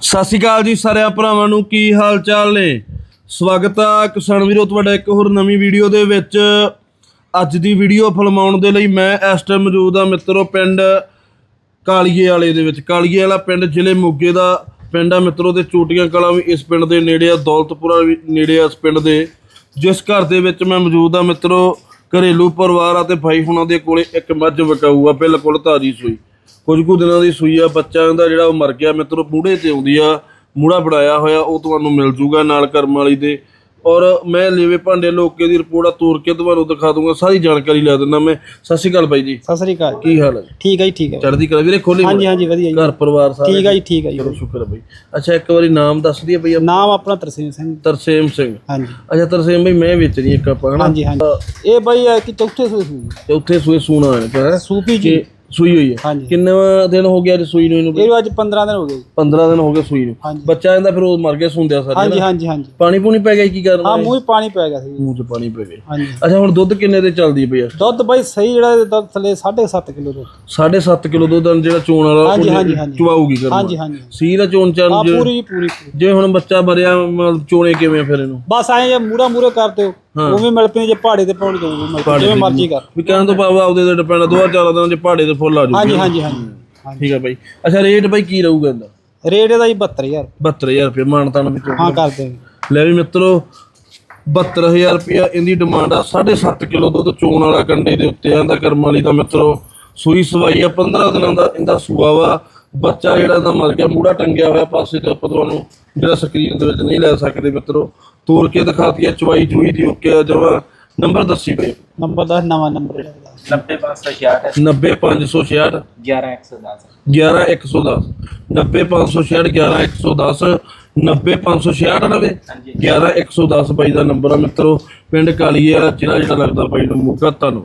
ਸਤਿ ਸ਼੍ਰੀ ਅਕਾਲ ਜੀ ਸਾਰਿਆਂ ਭਰਾਵਾਂ ਨੂੰ, ਕੀ ਹਾਲ ਚਾਲ ਨੇ? ਸਵਾਗਤ ਆ ਕਿਸਾਨ ਵੀਰੋ, ਤੁਹਾਡਾ ਇੱਕ ਹੋਰ ਨਵੀਂ ਵੀਡੀਓ ਦੇ ਵਿੱਚ। ਅੱਜ ਦੀ ਵੀਡੀਓ ਫਿਲਮਾਉਣ ਦੇ ਲਈ ਮੈਂ ਇਸ ਟਾਈਮ ਮੌਜੂਦ ਆ ਮਿੱਤਰੋ ਪਿੰਡ ਕਾਲੀਏ ਵਾਲੇ ਦੇ ਵਿੱਚ। ਕਾਲੀਏ ਵਾਲਾ ਪਿੰਡ ਜ਼ਿਲ੍ਹੇ ਮੋਗੇ ਦਾ ਪਿੰਡ ਆ ਮਿੱਤਰੋ, ਤੇ ਚੋਟੀਆਂ ਕਲਾਂ ਵੀ ਇਸ ਪਿੰਡ ਦੇ ਨੇੜੇ ਆ, ਦੌਲਤਪੁਰਾ ਵੀ ਨੇੜੇ ਆ ਇਸ ਪਿੰਡ ਦੇ। ਜਿਸ ਘਰ ਦੇ ਵਿੱਚ ਮੈਂ ਮੌਜੂਦ ਆ ਮਿੱਤਰੋ, ਘਰੇਲੂ ਪਰਿਵਾਰ ਆ ਤੇ ਭਾਈ ਹੁਣਾਂ ਦੇ ਕੋਲੇ ਇੱਕ ਮੱਝ ਵਕਾਊ ਆ, ਬਿਲਕੁਲ ਤਾਜੀ ਸੂਈ। ਕੁਝ ਕੁ ਦਿਨਾਂ ਦੀ ਸੂਈ ਆ ਬੱਚਾ ਦਾ ਜਿਹੜਾ ਉਹ ਮਰ ਗਿਆ ਮਿੱਤਰੋ ਮੂੜੇ ਤੇ ਆਉਂਦੀ ਆ ਮੂੜਾ ਬਣਾਇਆ ਹੋਇਆ ਉਹ ਤੁਹਾਨੂੰ ਮਿਲ ਜੂਗਾ ਨਾਲ ਕਰਮ ਵਾਲੀ ਦੇ। ਔਰ ਮੈਂ ਲੇਵੇ ਭਾਂਡੇ ਲੋਕੇ ਦੀ ਰਿਪੋਰਟ ਤੋੜ ਕੇ ਤੁਹਾਨੂੰ ਦਿਖਾ ਦੂੰਗਾ ਸਾਰੀ ਜਾਣਕਾਰੀ ਲੈ ਦਿੰਦਾ ਮੈਂ। ਸਤਿ ਸ਼੍ਰੀ ਅਕਾਲ ਬਾਈ ਜੀ। ਸਤਿ ਸ੍ਰੀ ਅਕਾਲ। ਕੀ ਹਾਲ ਹੈ? ਠੀਕ ਹੈ ਜੀ ਠੀਕ ਹੈ ਚੜ੍ਹਦੀ ਕਲਾ ਵੀਰੇ ਖੋਲੀ ਹਾਂਜੀ ਹਾਂਜੀ ਵਧੀਆ ਜੀ। ਘਰ ਪਰਿਵਾਰ ਸਾਰੇ ਠੀਕ ਹੈ ਜੀ ਠੀਕ ਹੈ ਜੀ। ਚਲੋ ਸ਼ੁਕਰ ਹੈ ਬਾਈ। ਅੱਛਾ ਇੱਕ ਵਾਰੀ ਨਾਮ ਦੱਸ ਦਈਏ ਬਈ। ਨਾਮ ਆਪਣਾ ਤਰਸੇਮ ਸਿੰਘ। ਤਰਸੇਮ ਸਿੰਘ। ਹਾਂਜੀ। ਅੱਛਾ ਤਰਸੇਮ ਬਈ ਮੈਂ ਵੇਚਣੀ ਇੱਕ ਆਪਾਂ ਹਨਾ? ਹਾਂਜੀ ਹਾਂਜੀ। ਇਹ ਬਈ ਹੈ ਕਿ ਚੌਥੇ ਸੂਏ ਤੇ ਉੱਥੇ ਸੂਏ ਸੂਣਾ ਹੈ ਸੂਪੀ ਜੀ ਸੂਈ ਹੋਈ ਹੈ? ਹਾਂਜੀ। ਕਿੰਨੇ ਦਿਨ ਹੋ ਗਿਆ ਜੀ ਸੂਈ ਨੂੰ ਇਹਨੂੰ? ਇਹ ਅੱਜ 15 ਦਿਨ ਹੋ ਗਏ ਜੀ। 15 ਦਿਨ ਹੋ ਗਏ ਸੂਈ ਨੂੰ। ਹਾਂਜੀ। ਬੱਚਾ ਇਹਦਾ ਫਿਰ ਉਹ ਮਰ ਗਿਆ ਸੁੰਦਿਆ ਸਾਰੇ ਹਾਂਜੀ ਹਾਂਜੀ ਹਾਂਜੀ। ਪਾਣੀ ਪੂਣੀ ਪੈ ਗਿਆ ਜੀ, ਕੀ ਕਰਨਾ ਹਾਂ ਮੂੰਹ 'ਚ ਪਾਣੀ ਪੈ ਗਿਆ ਸੀ। ਮੂੰਹ 'ਚ ਪਾਣੀ ਪੈ ਗਿਆ। ਹਾਂਜੀ। ਅੱਛਾ ਹੁਣ ਦੁੱਧ ਕਿੰਨੇ ਦੇ ਚੱਲਦੀ ਪਈ ਆ? ਦੁੱਧ ਬਈ ਸਹੀ ਜਿਹੜਾ ਇਹ ਦੁੱਧ ਥੱਲੇ 7.5 ਕਿਲੋ ਦੁੱਧ। 7.5 ਕਿਲੋ ਦੁੱਧ ਆ ਜਿਹੜਾ ਚੋਣ ਵਾਲਾ ਹਾਂਜੀ, ਉਹ ਹਾਂਜੀ, ਹਾਂਜੀ। ਚਵਾਊਗੀ ਕਰਨਾ ਹਾਂਜੀ ਹਾਂਜੀ। ਸੀ ਦਾ ਚੋਣ ਹਾਂ ਚੰਨ ਪੂਰੀ ਜੀ ਪੂਰੀ ਪੂਰੀ। ਜੇ ਹੁਣ ਬੱਚਾ ਮਰਿਆ ਮਤਲਬ ਚੋਣੇ ਕਿਵੇਂ ਆ ਫਿਰ ਇਹਨੂੰ? ਬਸ ਐਂ ਜੇ ਮੂੜਾ ਮੂਰੇ ਕਰ ਦਿਓ। ਉਹ ਵੀ ਮਿਲ ਪਈ ਜੇ ਪਹਾੜੇ ਤੇ ਪਹੁੰਚ ਉਹ ਮਿਲ ਜਿਵੇਂ ਮਰਜ਼ੀ ਕਰ। ਵੀ ਕਹਿਣ ਤੋਂ ਭਾਵ ਆਪਦੇ ਤੇ ਡਿਪੈਂਡ ਦੋ ਚਾਰ ਦਿਨਾਂ ਚ ਪਹਾੜੇ ਤੇ ਫੁੱਲ ਆ ਹਾਂਜੀ ਹਾਂਜੀ ਹਾਂਜੀ। ਹਾਂਜੀ। ਠੀਕ ਆ ਬਾਈ। ਅੱਛਾ ਰੇਟ ਬਾਈ ਕੀ ਰਹੂਗਾ ਇਹਦਾ? ਰੇਟ ਇਹਦਾ ਜੀ 72000 72000 ਰੁਪਏ ਮਾਨਤਾਨ ਵਿੱਚ ਹਾਂ ਕਰ ਦਿਓ। ਲੈ ਵੀ ਮਿੱਤਰੋ 72000 ਰੁਪਇਆ ਇਹਦੀ ਡਿਮਾਂਡ ਆ 7.5 ਕਿਲੋ ਦੁੱਧ ਚੋਣ ਵਾਲਾ ਕੰਡੇ ਦੇ ਉੱਤੇ ਆਂਦਾ ਕਰਮ ਵਾਲੀ ਦਾ ਮਿੱਤਰੋ ਸੂਈ ਸਵਾਈ ਆ 15 ਦਿਨਾਂ ਦਾ ਇਹਦਾ ਸੂਆ ਵਾ। ਬੱਚਾ ਜਿਹੜਾ ਇਹਦਾ ਮਰ ਗਿਆ ਮੂੜਾ ਟੰਗਿਆ ਹੋਇਆ ਪਾਸੇ ਤੇ ਆਪਾਂ ਤੁਹਾਨੂੰ ਜਿਹੜਾ ਸਕਰੀਨ ਦੇ ਵਿੱਚ ਨਹੀਂ ਲੈ ਸਕਦੇ ਮਿੱਤਰੋ। ਤੋੜ ਕੇ ਦਿਖਾਤੀ ਆ ਚਵਾਈ ਚੂਈ ਦੀ ਓਕੇ ਆ ਜਮਾ ਨੰਬਰ ਦੱਸੀ ਪਏ ਨੰਬਰ ਦਾ ਨਵਾਂ ਨੰਬਰ 90566 90566 11110 11110 90566 11110 90566 ਨਵੇਂ। 11110 ਬਾਈ ਦਾ ਨੰਬਰ ਆ ਮਿੱਤਰੋ। ਪਿੰਡ ਕਾਲੀਏ ਵਾਲਾ ਜ਼ਿਲ੍ਹਾ ਜਿਹੜਾ ਲੱਗਦਾ ਬਾਈ ਨੂੰ ਮੁੱਗਾ ਤੁਹਾਨੂੰ